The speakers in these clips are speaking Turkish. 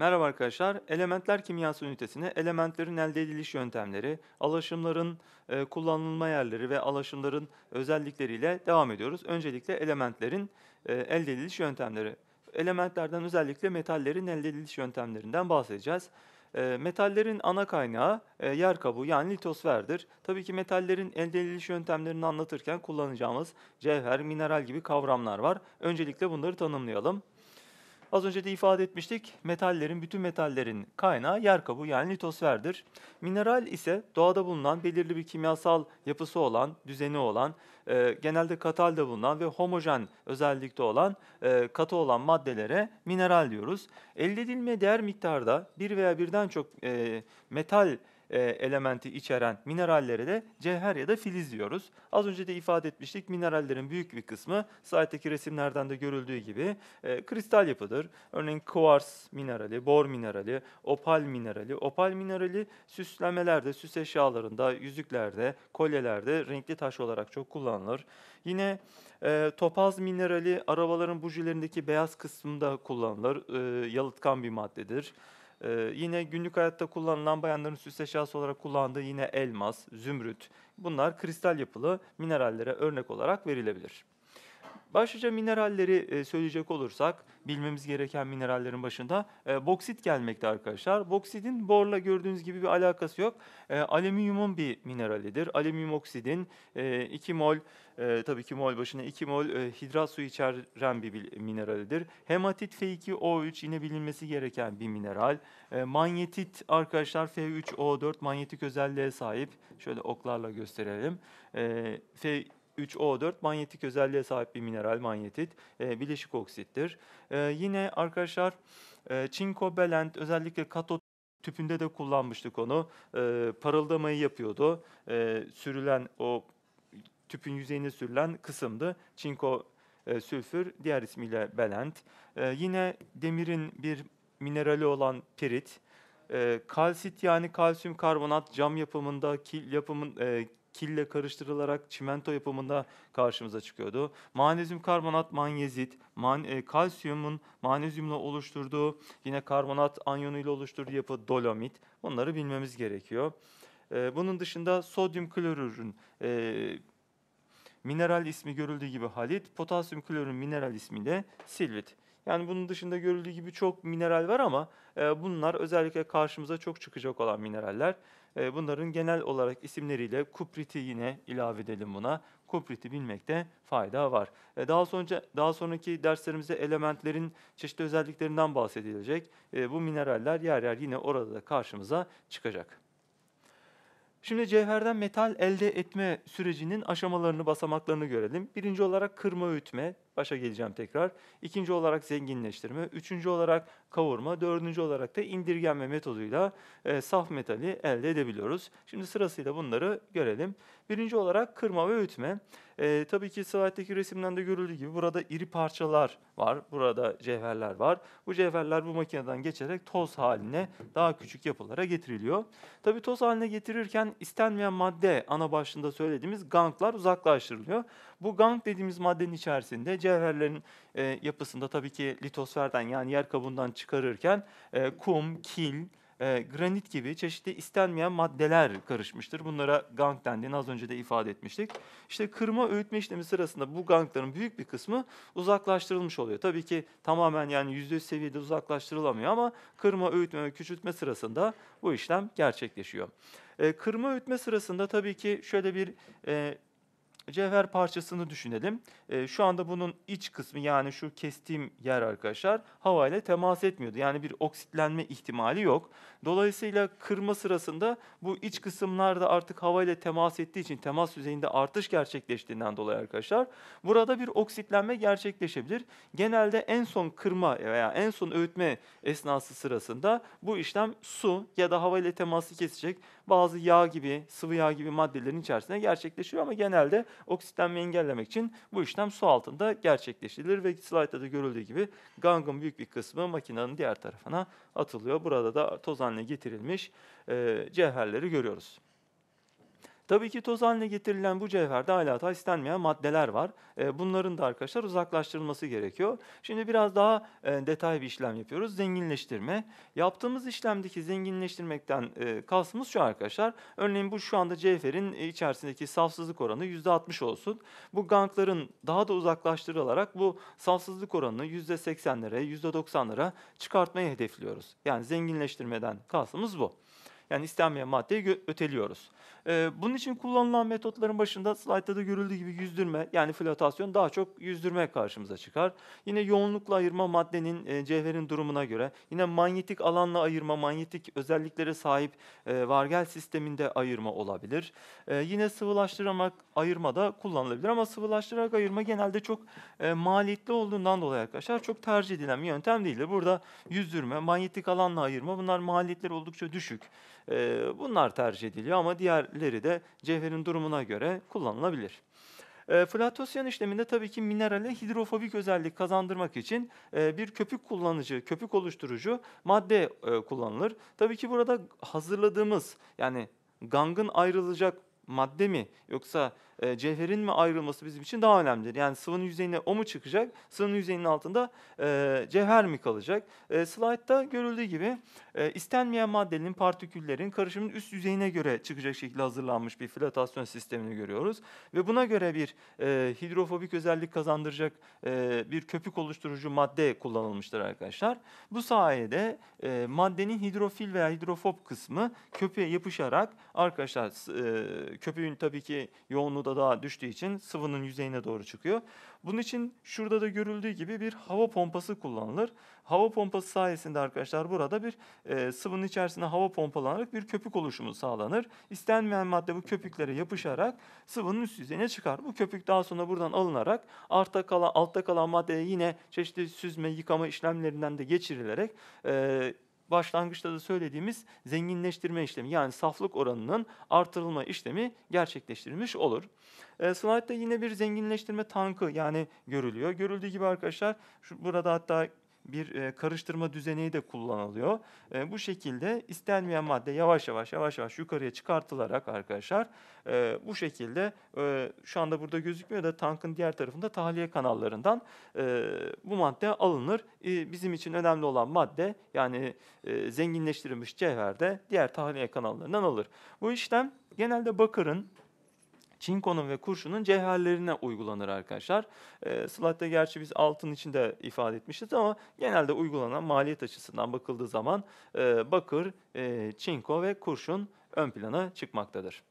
Merhaba arkadaşlar. Elementler kimyası ünitesine elementlerin elde ediliş yöntemleri, alaşımların e, kullanılma yerleri ve alaşımların özellikleriyle devam ediyoruz. Öncelikle elementlerin e, elde ediliş yöntemleri. Elementlerden özellikle metallerin elde ediliş yöntemlerinden bahsedeceğiz. E, metallerin ana kaynağı e, yer kabuğu yani litosferdir. Tabii ki metallerin elde ediliş yöntemlerini anlatırken kullanacağımız cevher, mineral gibi kavramlar var. Öncelikle bunları tanımlayalım. Az önce de ifade etmiştik. Metallerin, bütün metallerin kaynağı yer kabuğu yani litosferdir. Mineral ise doğada bulunan belirli bir kimyasal yapısı olan, düzeni olan, e, genelde katalde bulunan ve homojen özellikte olan, e, katı olan maddelere mineral diyoruz. Elde edilmeye değer miktarda bir veya birden çok e, metal e, elementi içeren minerallere de cevher ya da filiz diyoruz. Az önce de ifade etmiştik minerallerin büyük bir kısmı slayttaki resimlerden de görüldüğü gibi e, kristal yapıdır. Örneğin kuvars minerali, bor minerali, opal minerali. Opal minerali süslemelerde, süs eşyalarında, yüzüklerde, kolyelerde renkli taş olarak çok kullanılır. Yine e, topaz minerali arabaların bujilerindeki beyaz kısmında kullanılır. E, yalıtkan bir maddedir. Ee, yine günlük hayatta kullanılan bayanların süs eşyası olarak kullandığı yine elmas, zümrüt. Bunlar kristal yapılı minerallere örnek olarak verilebilir. Başlıca mineralleri e, söyleyecek olursak bilmemiz gereken minerallerin başında e, boksit gelmekte arkadaşlar. Boksitin borla gördüğünüz gibi bir alakası yok. E, alüminyumun bir mineralidir. Alüminyum oksidin e, 2 mol tabii ki mol başına 2 mol hidrat suyu içeren bir mineralidir. Hematit F2O3 yine bilinmesi gereken bir mineral. Manyetit arkadaşlar F3O4 manyetik özelliğe sahip. Şöyle oklarla gösterelim. F 3O4 manyetik özelliğe sahip bir mineral manyetit, e, bileşik oksittir. E, yine arkadaşlar e, çinko belent özellikle katot tüpünde de kullanmıştık onu. E, parıldamayı yapıyordu. E, sürülen o tüpün yüzeyine sürülen kısımdı. Çinko e, sülfür diğer ismiyle belent. E, yine demirin bir minerali olan pirit. E, kalsit yani kalsiyum karbonat cam yapımında, kil yapımın e, kille karıştırılarak çimento yapımında karşımıza çıkıyordu. Magnezyum karbonat, manyezit, man, e, kalsiyumun magnezyumla oluşturduğu yine karbonat anyonuyla oluşturduğu yapı dolomit. Bunları bilmemiz gerekiyor. E, bunun dışında sodyum klorürün e, mineral ismi görüldüğü gibi halit, potasyum klorürün mineral ismi de silvit. Yani bunun dışında görüldüğü gibi çok mineral var ama e, bunlar özellikle karşımıza çok çıkacak olan mineraller. E, bunların genel olarak isimleriyle kupriti yine ilave edelim buna. Kupriti bilmekte fayda var. E, daha sonra daha sonraki derslerimizde elementlerin çeşitli özelliklerinden bahsedilecek. E, bu mineraller yer yer yine orada da karşımıza çıkacak. Şimdi cevherden metal elde etme sürecinin aşamalarını, basamaklarını görelim. Birinci olarak kırma öğütme, başa geleceğim tekrar. İkinci olarak zenginleştirme, üçüncü olarak kavurma, dördüncü olarak da indirgenme metoduyla e, saf metali elde edebiliyoruz. Şimdi sırasıyla bunları görelim. Birinci olarak kırma ve öğütme. E, tabii ki slayttaki resimden de görüldüğü gibi burada iri parçalar var, burada cevherler var. Bu cevherler bu makineden geçerek toz haline daha küçük yapılara getiriliyor. Tabii toz haline getirirken istenmeyen madde ana başlığında söylediğimiz ganglar uzaklaştırılıyor. Bu gang dediğimiz maddenin içerisinde cevherlerin e, yapısında tabii ki litosferden yani yer kabuğundan çıkarırken e, kum, kil, e, granit gibi çeşitli istenmeyen maddeler karışmıştır. Bunlara gang dendiğini az önce de ifade etmiştik. İşte kırma öğütme işlemi sırasında bu gangların büyük bir kısmı uzaklaştırılmış oluyor. Tabii ki tamamen yani yüzde seviyede uzaklaştırılamıyor ama kırma, öğütme ve küçültme sırasında bu işlem gerçekleşiyor. E, kırma öğütme sırasında tabii ki şöyle bir e, cevher parçasını düşünelim. E, şu anda bunun iç kısmı yani şu kestiğim yer arkadaşlar havayla temas etmiyordu. Yani bir oksitlenme ihtimali yok. Dolayısıyla kırma sırasında bu iç kısımlarda artık havayla temas ettiği için temas yüzeyinde artış gerçekleştiğinden dolayı arkadaşlar burada bir oksitlenme gerçekleşebilir. Genelde en son kırma veya en son öğütme esnası sırasında bu işlem su ya da havayla teması kesecek bazı yağ gibi, sıvı yağ gibi maddelerin içerisinde gerçekleşiyor ama genelde oksitlenmeyi engellemek için bu işlem su altında gerçekleştirilir ve slaytta da görüldüğü gibi gangın büyük bir kısmı makinenin diğer tarafına atılıyor. Burada da toz haline getirilmiş e, cevherleri görüyoruz. Tabii ki toz haline getirilen bu cevherde hala istenmeyen maddeler var. Eee, bunların da arkadaşlar uzaklaştırılması gerekiyor. Şimdi biraz daha, eee, detay bir işlem yapıyoruz. Zenginleştirme. Yaptığımız işlemdeki zenginleştirmekten, eee, kastımız şu arkadaşlar. Örneğin bu şu anda cevherin, içerisindeki safsızlık oranı %60 olsun. Bu gangların daha da uzaklaştırılarak bu safsızlık oranını %80'lere, %90'lara çıkartmayı hedefliyoruz. Yani zenginleştirmeden kastımız bu. Yani istenmeyen maddeyi öteliyoruz. Eee, bunun için kullanılan metotların başında slaytta da görüldüğü gibi yüzdürme yani flotasyon daha çok yüzdürme karşımıza çıkar. Yine yoğunlukla ayırma maddenin, eee, cevherin durumuna göre. Yine manyetik alanla ayırma, manyetik özelliklere sahip, eee, vargel sisteminde ayırma olabilir. Eee, yine sıvılaştırarak ayırma da kullanılabilir ama sıvılaştırarak ayırma genelde çok, eee, maliyetli olduğundan dolayı arkadaşlar çok tercih edilen bir yöntem değildir. Burada yüzdürme, manyetik alanla ayırma bunlar maliyetleri oldukça düşük. Bunlar tercih ediliyor ama diğerleri de cevherin durumuna göre kullanılabilir. Eee, flotasyon işleminde tabii ki minerale hidrofobik özellik kazandırmak için, eee, bir köpük kullanıcı, köpük oluşturucu madde, eee, kullanılır. Tabii ki burada hazırladığımız yani gangın ayrılacak madde mi yoksa, eee, cevherin mi ayrılması bizim için daha önemlidir. Yani sıvının yüzeyine o mu çıkacak, sıvının yüzeyinin altında, eee, cevher mi kalacak? Eee, slaytta görüldüğü gibi, eee, istenmeyen maddenin, partiküllerin karışımın üst yüzeyine göre çıkacak şekilde hazırlanmış bir flotasyon sistemini görüyoruz ve buna göre bir, eee, hidrofobik özellik kazandıracak, eee, bir köpük oluşturucu madde kullanılmıştır arkadaşlar. Bu sayede, eee, maddenin hidrofil veya hidrofob kısmı köpüğe yapışarak arkadaşlar eee, köpüğün tabii ki yoğunluğu da daha düştüğü için sıvının yüzeyine doğru çıkıyor. Bunun için şurada da görüldüğü gibi bir hava pompası kullanılır. Hava pompası sayesinde arkadaşlar burada bir, eee, sıvının içerisine hava pompalanarak bir köpük oluşumu sağlanır. İstenmeyen madde bu köpüklere yapışarak sıvının üst yüzeyine çıkar. Bu köpük daha sonra buradan alınarak artta kalan altta kalan maddeye yine çeşitli süzme, yıkama işlemlerinden de geçirilerek, eee, başlangıçta da söylediğimiz zenginleştirme işlemi yani saflık oranının artırılma işlemi gerçekleştirilmiş olur. Eee, slaytta yine bir zenginleştirme tankı yani görülüyor. Görüldüğü gibi arkadaşlar şu burada hatta bir, eee, karıştırma düzeneği de kullanılıyor. Eee, bu şekilde istenmeyen madde yavaş yavaş, yavaş yavaş yukarıya çıkartılarak arkadaşlar, eee, bu şekilde, şu anda burada gözükmüyor da tankın diğer tarafında tahliye kanallarından, bu madde alınır. Bizim için önemli olan madde yani, zenginleştirilmiş cevher de diğer tahliye kanallarından alınır. Bu işlem genelde bakırın, çinkonun ve kurşunun cevherlerine uygulanır arkadaşlar. Eee, slaytta gerçi biz altın için de ifade etmişiz ama genelde uygulanan maliyet açısından bakıldığı zaman, eee, bakır, eee, çinko ve kurşun ön plana çıkmaktadır.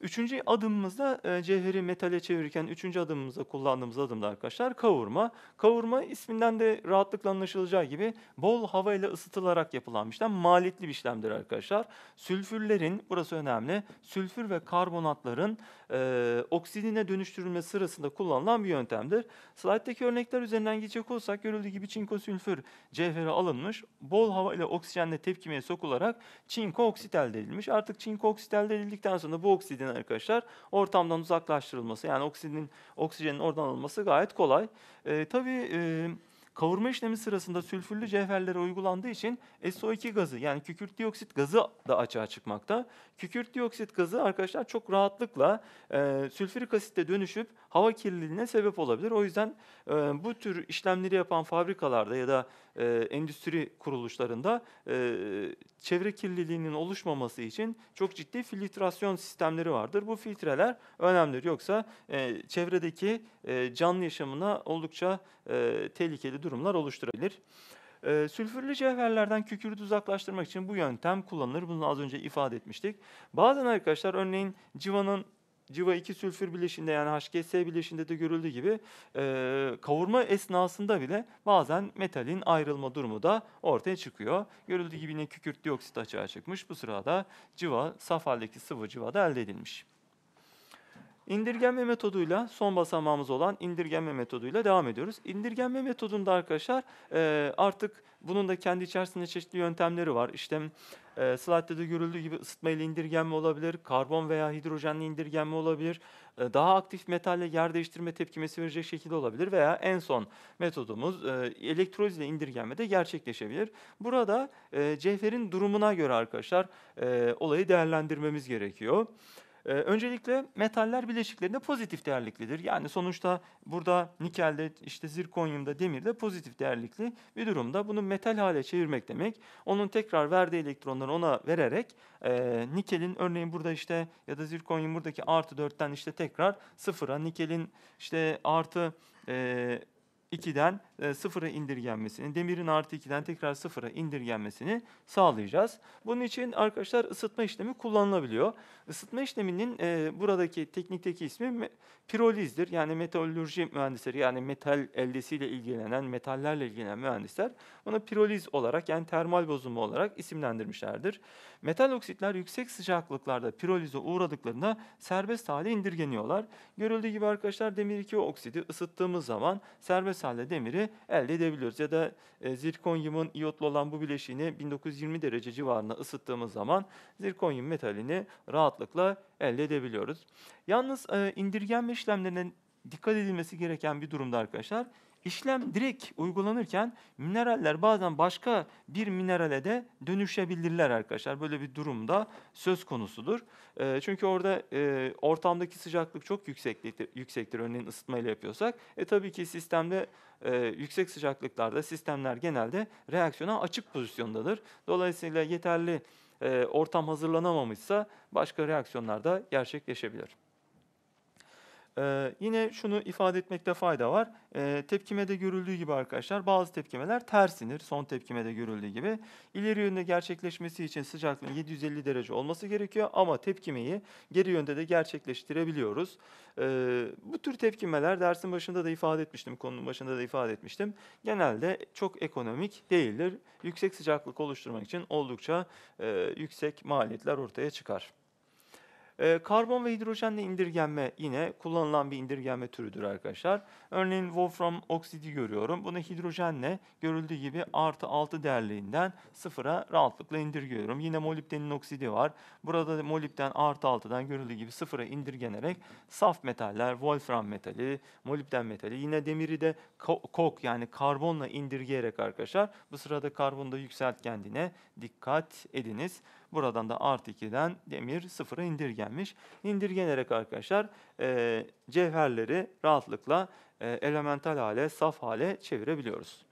3'üncü adımımızda, eee, cevheri metale çevirirken 3'üncü adımımızda kullandığımız adım da arkadaşlar kavurma. Kavurma isminden de rahatlıkla anlaşılacağı gibi bol havayla ısıtılarak yapılan bir işlem. Maliyetli bir işlemdir arkadaşlar. Sülfürlerin, burası önemli, sülfür ve karbonatların, eee, oksidine dönüştürülmesi sırasında kullanılan bir yöntemdir. Slayttaki örnekler üzerinden gidecek olursak görüldüğü gibi çinko sülfür cevheri alınmış, bol hava ile oksijenle tepkimeye sokularak çinko oksit elde edilmiş. Artık çinko oksit elde edildikten sonra bu oksidin arkadaşlar ortamdan uzaklaştırılması yani oksidin oksijenin oradan alınması gayet kolay. Eee, tabii, eee, kavurma işlemi sırasında sülfürlü cevherlere uygulandığı için SO2 gazı yani kükürt dioksit gazı da açığa çıkmakta. Kükürt dioksit gazı arkadaşlar çok rahatlıkla, eee, sülfürik asite dönüşüp hava kirliliğine sebep olabilir. O yüzden, eee, bu tür işlemleri yapan fabrikalarda ya da, eee, endüstri kuruluşlarında, eee, çevre kirliliğinin oluşmaması için çok ciddi filtrasyon sistemleri vardır. Bu filtreler önemlidir. Yoksa, eee, çevredeki, eee, canlı yaşamına oldukça, eee, tehlikeli durumlar oluşturabilir. Eee, sülfürlü cevherlerden kükürtü uzaklaştırmak için bu yöntem kullanılır. Bunu az önce ifade etmiştik. Bazen arkadaşlar örneğin civanın civa 2 sülfür bileşiğinde yani HGS bileşiğinde de görüldüğü gibi, eee, kavurma esnasında bile bazen metalin ayrılma durumu da ortaya çıkıyor. Görüldüğü gibi yine kükürt dioksit açığa çıkmış. Bu sırada civa, saf hâldeki sıvı civa da elde edilmiş. İndirgenme metoduyla son basamağımız olan indirgenme metoduyla devam ediyoruz. İndirgenme metodunda arkadaşlar e, artık bunun da kendi içerisinde çeşitli yöntemleri var. İşte e, slide'de de görüldüğü gibi ısıtma ile indirgenme olabilir, karbon veya hidrojenle indirgenme olabilir, e, daha aktif metalle yer değiştirme tepkimesi verecek şekilde olabilir veya en son metodumuz e, elektroliz ile indirgenme de gerçekleşebilir. Burada e, cevherin durumuna göre arkadaşlar e, olayı değerlendirmemiz gerekiyor. Ee, öncelikle metaller bileşiklerinde pozitif değerliklidir. Yani sonuçta burada nikelde, işte zirkonyumda, demirde pozitif değerlikli bir durumda. Bunu metal hale çevirmek demek. Onun tekrar verdiği elektronları ona vererek e, nikelin örneğin burada işte ya da zirkonyum buradaki artı 4'ten işte tekrar sıfıra, nikelin işte artı e, 2'den e, sıfıra indirgenmesini, demirin artı 2'den tekrar sıfıra indirgenmesini sağlayacağız. Bunun için arkadaşlar ısıtma işlemi kullanılabiliyor. Isıtma işleminin e, buradaki teknikteki ismi pirolizdir. Yani metalürji mühendisleri yani metal eldesiyle ilgilenen, metallerle ilgilenen mühendisler bunu piroliz olarak yani termal bozulma olarak isimlendirmişlerdir. Metal oksitler yüksek sıcaklıklarda pirolize uğradıklarında serbest hale indirgeniyorlar. Görüldüğü gibi arkadaşlar demir 2 oksidi ısıttığımız zaman serbest halde demiri elde edebiliyoruz. Ya da e, zirkonyumun iyotlu olan bu bileşiğini 1920 derece civarında ısıttığımız zaman zirkonyum metalini rahatlıkla elde edebiliyoruz. Yalnız e, indirgenme işlemlerine dikkat edilmesi gereken bir durumda arkadaşlar. İşlem direkt uygulanırken mineraller bazen başka bir minerale de dönüşebilirler arkadaşlar. Böyle bir durumda söz konusudur. E, çünkü orada e, ortamdaki sıcaklık çok yüksektir, yüksektir örneğin ısıtmayla yapıyorsak. E tabii ki sistemde e, yüksek sıcaklıklarda sistemler genelde reaksiyona açık pozisyondadır. Dolayısıyla yeterli e, ortam hazırlanamamışsa başka reaksiyonlar da gerçekleşebilir. Ee, yine şunu ifade etmekte fayda var. Ee, tepkimede görüldüğü gibi arkadaşlar bazı tepkimeler tersinir. Son tepkimede görüldüğü gibi. İleri yönde gerçekleşmesi için sıcaklığın 750 derece olması gerekiyor ama tepkimeyi geri yönde de gerçekleştirebiliyoruz. Ee, bu tür tepkimeler dersin başında da ifade etmiştim, konunun başında da ifade etmiştim. Genelde çok ekonomik değildir. Yüksek sıcaklık oluşturmak için oldukça e, yüksek maliyetler ortaya çıkar. Ee, karbon ve hidrojenle indirgenme yine kullanılan bir indirgenme türüdür arkadaşlar. Örneğin Wolfram oksidi görüyorum. Bunu hidrojenle görüldüğü gibi artı 6 değerliğinden sıfıra rahatlıkla indirgiyorum. Yine molibdenin oksidi var. Burada da molibden artı 6'dan görüldüğü gibi sıfıra indirgenerek saf metaller, Wolfram metali, molibden metali, yine demiri de kok yani karbonla indirgeyerek arkadaşlar. Bu sırada karbonu da yükseltkendiğine dikkat ediniz. Buradan da artı 2'den demir sıfıra indirgenmiş. İndirgenerek arkadaşlar e, cevherleri rahatlıkla e, elemental hale, saf hale çevirebiliyoruz.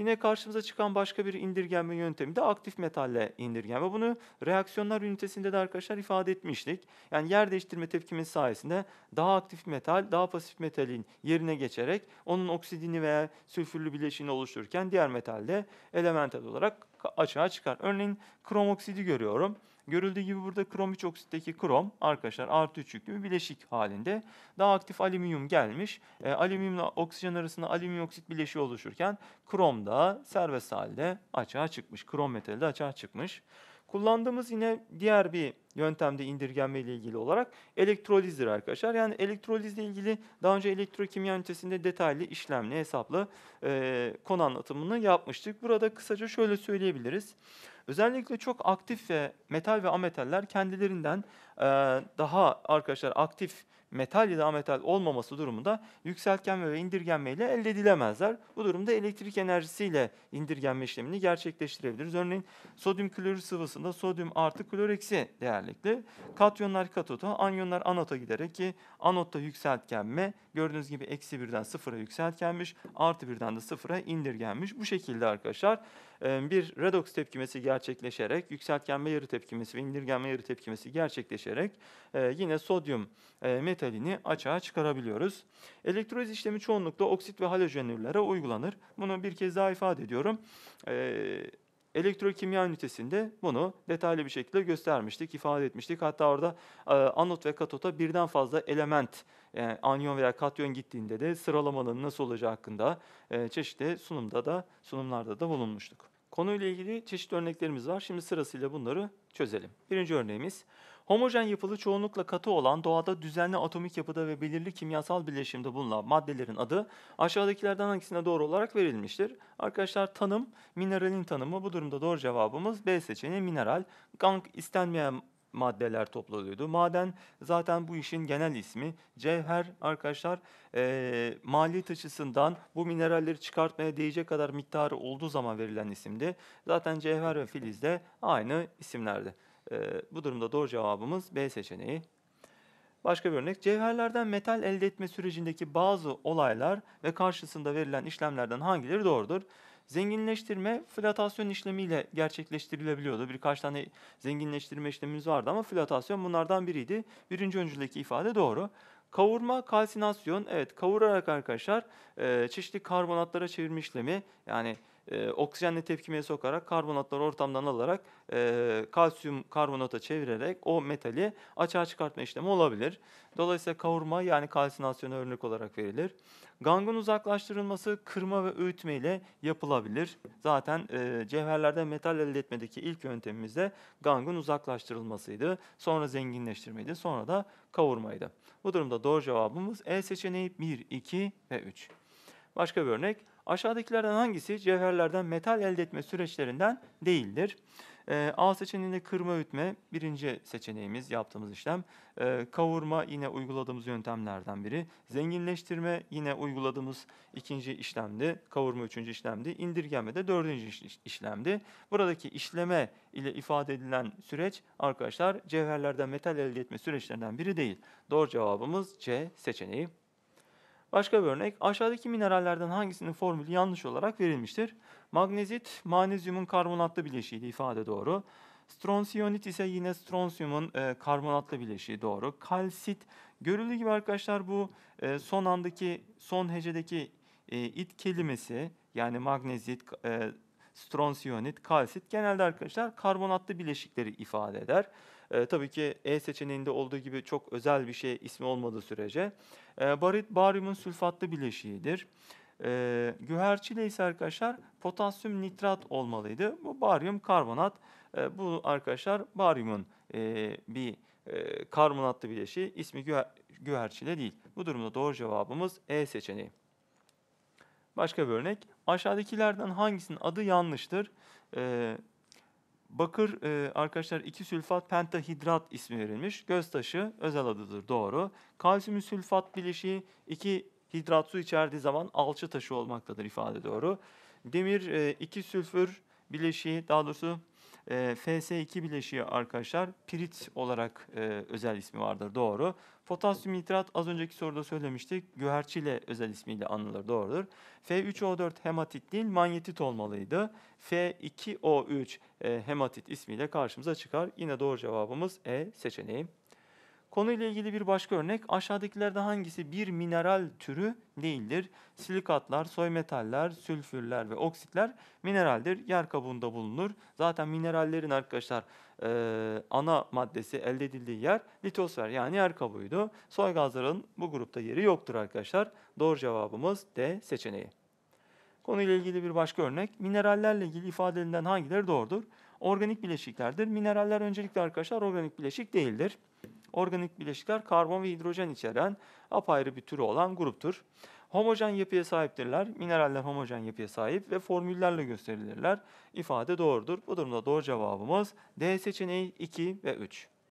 Yine karşımıza çıkan başka bir indirgenme yöntemi de aktif metalle indirgenme. Bunu reaksiyonlar ünitesinde de arkadaşlar ifade etmiştik. Yani yer değiştirme tepkimesi sayesinde daha aktif metal, daha pasif metalin yerine geçerek onun oksidini veya sülfürlü bileşiğini oluştururken diğer metal de elemental olarak açığa çıkar. Örneğin krom oksidi görüyorum. Görüldüğü gibi burada krom 3 oksitteki krom arkadaşlar artı 3 yüklü bir bileşik halinde. Daha aktif alüminyum gelmiş. E, alüminyumla oksijen arasında alüminyum oksit bileşiği oluşurken krom da serbest halde açığa çıkmış. Krom metali de açığa çıkmış. Kullandığımız yine diğer bir yöntemde indirgenme ile ilgili olarak elektrolizdir arkadaşlar. Yani elektrolizle ilgili daha önce elektrokimya ünitesinde detaylı işlemli, hesaplı e, konu anlatımını yapmıştık. Burada kısaca şöyle söyleyebiliriz. Özellikle çok aktif ve metal ve ametaller kendilerinden e, daha arkadaşlar aktif metal ya da ametal olmaması durumunda yükseltgenme ve indirgenme ile elde edilemezler. Bu durumda elektrik enerjisiyle indirgenme işlemini gerçekleştirebiliriz. Örneğin sodyum klorür sıvısında sodyum artı klor eksi değerlikli. Katyonlar katota, anyonlar anota giderek ki anotta yükseltgenme gördüğünüz gibi eksi birden sıfıra yükseltgenmiş, artı birden de sıfıra indirgenmiş. Bu şekilde arkadaşlar bir redox tepkimesi gerçekleşerek, yükseltgenme yarı tepkimesi ve indirgenme yarı tepkimesi gerçekleşerek yine sodyum metalini açığa çıkarabiliyoruz. Elektroliz işlemi çoğunlukla oksit ve halojenürlere uygulanır. Bunu bir kez daha ifade ediyorum. Elektrokimya ünitesinde bunu detaylı bir şekilde göstermiştik, ifade etmiştik. Hatta orada anot ve katota birden fazla element, yani anyon veya katyon gittiğinde de sıralamanın nasıl olacağı hakkında çeşitli sunumda da sunumlarda da bulunmuştuk. Konuyla ilgili çeşitli örneklerimiz var. Şimdi sırasıyla bunları çözelim. Birinci örneğimiz, homojen yapılı çoğunlukla katı olan doğada düzenli atomik yapıda ve belirli kimyasal birleşimde bulunan maddelerin adı aşağıdakilerden hangisine doğru olarak verilmiştir? Arkadaşlar tanım, mineralin tanımı. Bu durumda doğru cevabımız B seçeneği mineral. Gang istenmeyen maddeler topluluğuydu. Maden zaten bu işin genel ismi. Cevher arkadaşlar eee maliyet açısından bu mineralleri çıkartmaya değecek kadar miktarı olduğu zaman verilen isimdi. Zaten cevher ve filiz de aynı isimlerdi. Eee, bu durumda doğru cevabımız B seçeneği. Başka bir örnek. Cevherlerden metal elde etme sürecindeki bazı olaylar ve karşısında verilen işlemlerden hangileri doğrudur? Zenginleştirme flotasyon işlemiyle gerçekleştirilebiliyordu. Birkaç tane zenginleştirme işlemimiz vardı ama flotasyon bunlardan biriydi. Birinci öncüldeki ifade doğru. Kavurma, kalsinasyon, evet kavurarak arkadaşlar e, çeşitli karbonatlara çevirme işlemi yani e, oksijenle tepkimeye sokarak karbonatları ortamdan alarak e, kalsiyum karbonata çevirerek o metali açığa çıkartma işlemi olabilir. Dolayısıyla kavurma yani kalsinasyona örnek olarak verilir. Gangın uzaklaştırılması kırma ve öğütme ile yapılabilir. Zaten e, cevherlerden metal elde etmedeki ilk yöntemimiz de gangın uzaklaştırılmasıydı. Sonra zenginleştirmeydi. Sonra da kavurmaydı. Bu durumda doğru cevabımız E seçeneği 1, 2 ve 3. Başka bir örnek. Aşağıdakilerden hangisi cevherlerden metal elde etme süreçlerinden değildir? Ee, A seçeneğinde kırma öğütme birinci seçeneğimiz yaptığımız işlem. Ee, kavurma yine uyguladığımız yöntemlerden biri. Zenginleştirme yine uyguladığımız ikinci işlemdi. Kavurma üçüncü işlemdi. İndirgeme de dördüncü iş- işlemdi. Buradaki işleme ile ifade edilen süreç arkadaşlar cevherlerden metal elde etme süreçlerinden biri değil. Doğru cevabımız C seçeneği. Başka bir örnek. Aşağıdaki minerallerden hangisinin formülü yanlış olarak verilmiştir? Magnezit, magnezyumun karbonatlı bileşiğiydi ifade doğru. Stronsiyonit ise yine stronsiyumun e, karbonatlı bileşiği doğru. Kalsit, görüldüğü gibi arkadaşlar bu e, son andaki, son hecedeki e, it kelimesi yani magnezit, e, stronsiyonit, kalsit genelde arkadaşlar karbonatlı bileşikleri ifade eder. E, tabii ki E seçeneğinde olduğu gibi çok özel bir şey ismi olmadığı sürece. E, barit baryumun sülfatlı bileşiğidir. E, güherçile ise arkadaşlar potasyum nitrat olmalıydı. Bu baryum karbonat. E, bu arkadaşlar baryumun e, bir e, karbonatlı bileşiği ismi güher, güherçile değil. Bu durumda doğru cevabımız E seçeneği. Başka bir örnek. Aşağıdakilerden hangisinin adı yanlıştır? E, Bakır e, arkadaşlar 2 sülfat pentahidrat ismi verilmiş. Göz taşı özel adıdır doğru. Kalsiyum sülfat bileşiği 2 hidrat su içerdiği zaman alçı taşı olmaktadır ifade doğru. Demir 2 sülfür bileşiği daha doğrusu e, FS2 bileşiği arkadaşlar pirit olarak e, özel ismi vardır doğru. Potasyum nitrat az önceki soruda söylemiştik. Güherçile özel ismiyle anılır doğrudur. F3O4 hematit değil manyetit olmalıydı. F2O3 e, hematit ismiyle karşımıza çıkar. Yine doğru cevabımız E seçeneği. Konuyla ilgili bir başka örnek. Aşağıdakilerden hangisi bir mineral türü değildir? Silikatlar, soy metaller, sülfürler ve oksitler mineraldir. Yer kabuğunda bulunur. Zaten minerallerin arkadaşlar e, ana maddesi elde edildiği yer litosfer yani yer kabuğuydu. Soy gazların bu grupta yeri yoktur arkadaşlar. Doğru cevabımız D seçeneği. Konuyla ilgili bir başka örnek. Minerallerle ilgili ifade hangileri doğrudur? Organik bileşiklerdir. Mineraller öncelikle arkadaşlar organik bileşik değildir. Organik bileşikler karbon ve hidrojen içeren apayrı bir türü olan gruptur. Homojen yapıya sahiptirler. Mineraller homojen yapıya sahip ve formüllerle gösterilirler. İfade doğrudur. Bu durumda doğru cevabımız D seçeneği 2 ve 3.